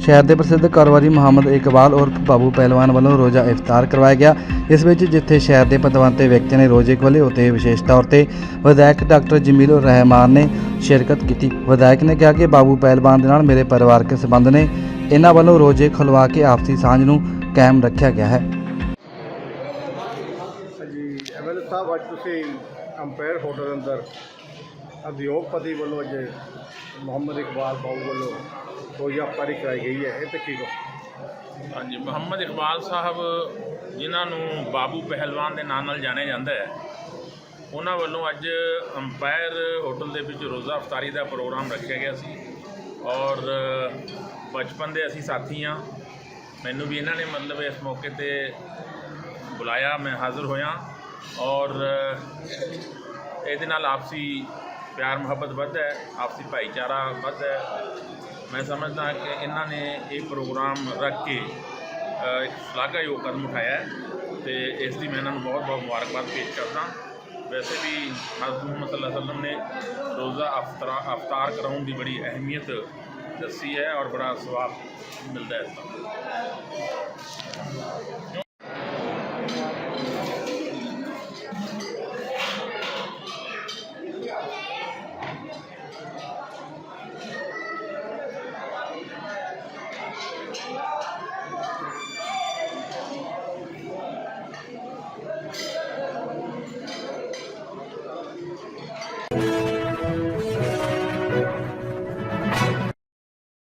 ਸ਼ਹਿਰ ਦੇ ਪ੍ਰਸਿੱਧ ਕਾਰੋਬਾਰੀ ਮੁਹੰਮਦ ਇਕਬਾਲ ਔਰ ਬਾਬੂ ਪਹਿਲਵਾਨ ਵੱਲੋਂ ਰੋਜ਼ਾ ਇਫਤਾਰ ਕਰਵਾਇਆ ਗਿਆ। ਇਸ ਵਿੱਚ ਜਿੱਥੇ ਸ਼ਹਿਰ ਦੇ ਪਤਵੰਤੇ ਵਿਅਕਤੀਆਂ ਨੇ ਰੋਜ਼ੇ ਖੋਲੇ ਉਤੇ ਵਿਸ਼ੇਸ਼ ਤੌਰ ਤੇ ਵਿਧਾਇਕ ਡਾਕਟਰ ਜਮੀਲ ਰਹਿਮਾਨ ਨੇ ਸ਼ਿਰਕਤ ਕੀਤੀ। ਵਿਧਾਇਕ ਨੇ ਕਿਹਾ ਕਿ ਬਾਬੂ ਪਹਿਲਵਾਨ ਦੇ ਨਾਲ ਮੇਰੇ ਪਰਿਵਾਰਕ ਸੰਬੰਧ ਨੇ। ਇਹਨਾਂ ਵੱਲੋਂ ਰੋਜ਼ੇ ਖੁਲਵਾ ਕੇ ਆਪਸੀ ਸਾਂਝ ਨੂੰ ਕਾਇਮ ਰੱਖਿਆ ਗਿਆ ਹੈ। ਜੀ ਐਮਐਲਏ ਸਾਹਿਬ, ਅੱਜ ਤੁਸੀਂ ਅੰਪਾਇਰ ਹੋਟਲ ਅੰਦਰ ਉਦਯੋਗਪਤੀ ਵੱਲੋਂ ਅੱਜ ਮੁਹੰਮਦ ਇਕਬਾਲ ਬਾਬੂ ਵੱਲੋਂ ਰੋਜ਼ਾ ਅਫਤਾਰੀ ਕਰਾਈ ਗਈ ਹੈ, ਇਹ ਤੇ ਕੀ ਕਹੋ ਹਾਂਜੀ, ਮੁਹੰਮਦ ਇਕਬਾਲ ਸਾਹਿਬ ਜਿਨ੍ਹਾਂ ਨੂੰ ਬਾਬੂ ਪਹਿਲਵਾਨ ਦੇ ਨਾਂ ਨਾਲ ਜਾਣਿਆ ਜਾਂਦਾ ਹੈ, ਉਹਨਾਂ ਵੱਲੋਂ ਅੱਜ ਅੰਪਾਇਰ ਹੋਟਲ ਦੇ ਵਿੱਚ ਰੋਜ਼ਾ ਅਫਤਾਰੀ ਦਾ ਪ੍ਰੋਗਰਾਮ ਰੱਖਿਆ ਗਿਆ ਸੀ ਔਰ ਬਚਪਨ ਦੇ ਅਸੀਂ ਸਾਥੀ ਹਾਂ। ਮੈਨੂੰ ਵੀ ਇਹਨਾਂ ਨੇ ਮਤਲਬ ਇਸ ਮੌਕੇ ਤੇ ਬੁਲਾਇਆ, ਮੈਂ ਹਾਜ਼ਰ ਹੋਇਆ ਔਰ ਇਹਦੇ ਨਾਲ ਆਪਸੀ ਪਿਆਰ ਮੁਹੱਬਤ ਵੱਧਦਾ ਹੈ, ਆਪਸੀ ਭਾਈਚਾਰਾ ਵੱਧਦਾ ਹੈ। ਮੈਂ ਸਮਝਦਾ ਕਿ ਇਹਨਾਂ ਨੇ ਇਹ ਪ੍ਰੋਗਰਾਮ ਰੱਖ ਕੇ ਅ, ਇੱਕ ਸ਼ਲਾਘਾਯੋਗ ਕਦਮ ਉਠਾਇਆ ਹੈ ਤੇ ਇਸ ਦੀ ਮੈਂ ਇਹਨਾਂ ਨੂੰ ਬਹੁਤ ਬਹੁਤ ਮੁਬਾਰਕਬਾਦ ਪੇਸ਼ ਕਰਦਾ ਵੈਸੇ ਵੀ ਹਜ਼ਰਤ ਮੁਹੰਮਦ ਸੱਲੱਲਾਹੁ ਅਲੈਹਿ ਵਸੱਲਮ ਨੇ ਰੋਜ਼ਾ ਅਫਤਰਾ ਅਫਤਾਰ ਕਰਾਉਣ ਦੀ ਬੜੀ ਅਹਿਮੀਅਤ ਦੱਸੀ ਹੈ ਔਰ ਬੜਾ ਸਵਾਬ ਮਿਲਦਾ ਹੈ ਇਸ ਦਾ